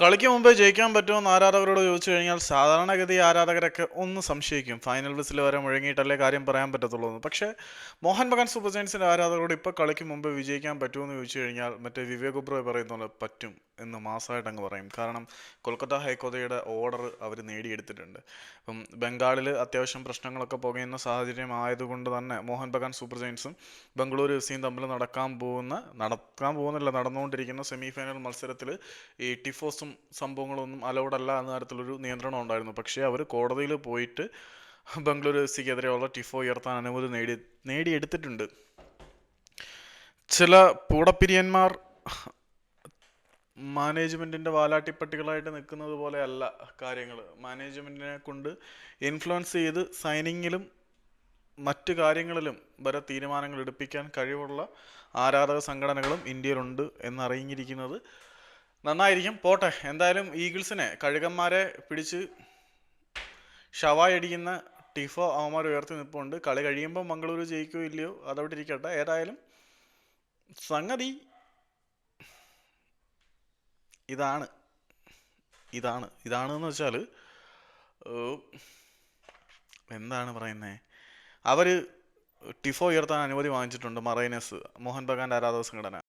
കളിക്ക് മുമ്പേ ജയിക്കാൻ പറ്റുമെന്ന് ആരാധകരോട് ചോദിച്ചു കഴിഞ്ഞാൽ സാധാരണഗതി ആരാധകരൊക്കെ ഒന്ന് സംശയിക്കും. ഫൈനൽ വിസിൽ വരെ മുഴങ്ങിയിട്ടല്ലേ കാര്യം പറയാൻ പറ്റത്തുള്ളൂ പക്ഷേ മോഹൻ ബഗാൻ സൂപ്പർ ജയൻസിന്റെ ആരാധകരോട് ഇപ്പോൾ കളിക്ക് മുമ്പ് വിജയിക്കാൻ പറ്റുമെന്ന് ചോദിച്ചു കഴിഞ്ഞാൽ മറ്റേ വിവേക് ഒബ്രോയ് പറയുന്ന പോലെ പറ്റും എന്ന് മാസമായിട്ട് അങ്ങ് പറയും. കാരണം കൊൽക്കത്ത ഹൈക്കോടതിയുടെ ഓർഡർ അവർ നേടിയെടുത്തിട്ടുണ്ട്. അപ്പം ബംഗാളിൽ അത്യാവശ്യം പ്രശ്നങ്ങളൊക്കെ പുകയുന്ന സാഹചര്യം ആയതുകൊണ്ട് തന്നെ മോഹൻ ബഗാൻ സൂപ്പർ ജയൻസും ബംഗളൂരു എഫ് സിയും തമ്മിൽ നടക്കാൻ പോകുന്ന നടക്കാൻ പോകുന്നില്ല നടന്നുകൊണ്ടിരിക്കുന്ന സെമി ഫൈനൽ മത്സരത്തിൽ ഈ ടിഫോസും സംഭവങ്ങളൊന്നും അലൗഡ് അല്ല എന്ന തരത്തിലൊരു നിയന്ത്രണം ഉണ്ടായിരുന്നു. പക്ഷേ അവർ കോടതിയിൽ പോയിട്ട് ബംഗളൂരു എഫ് സിക്കെതിരെയുള്ള ടിഫോ ഉയർത്താൻ അനുമതി നേടി നേടിയെടുത്തിട്ടുണ്ട്. ചില പൂടപ്പിരിയന്മാർ മാനേജ്മെന്റിന്റെ വാലാട്ടിപ്പട്ടികളായിട്ട് നിൽക്കുന്നത് പോലെയല്ല കാര്യങ്ങൾ. മാനേജ്മെന്റിനെ കൊണ്ട് ഇൻഫ്ലുവൻസ് ചെയ്ത് സൈനിങ്ങിലും മറ്റു കാര്യങ്ങളിലും വരെ തീരുമാനങ്ങൾ എടുപ്പിക്കാൻ കഴിവുള്ള ആരാധക സംഘടനകളും ഇന്ത്യയിലുണ്ട് എന്നറിഞ്ഞിരിക്കുന്നത് നന്നായിരിക്കും. പോട്ടെ. എന്തായാലും ഈഗിൾസിനെ കഴുകന്മാരെ പിടിച്ച് ഷവായി അടിക്കുന്ന ടിഫോ അവന്മാർ ഉയർത്തി നിൽപ്പുണ്ട്. കളി കഴിയുമ്പോൾ മംഗളൂരു ജയിക്കുകയോ ഇല്ലയോ അതവിടെ ഇരിക്കട്ടെ. ഏതായാലും സംഗതി ഇതാണ്. ഇതാണ്. ഇതാണ് എന്ന് വെച്ചാൽ എന്താണ് പറയുന്നത് അവർ ടിഫോ ഉയർത്താൻ അനുമതി വാങ്ങിച്ചിട്ടുണ്ട് മറൈനസ് മോഹൻ ബഗാന്റെ ആരാധക സംഘടന.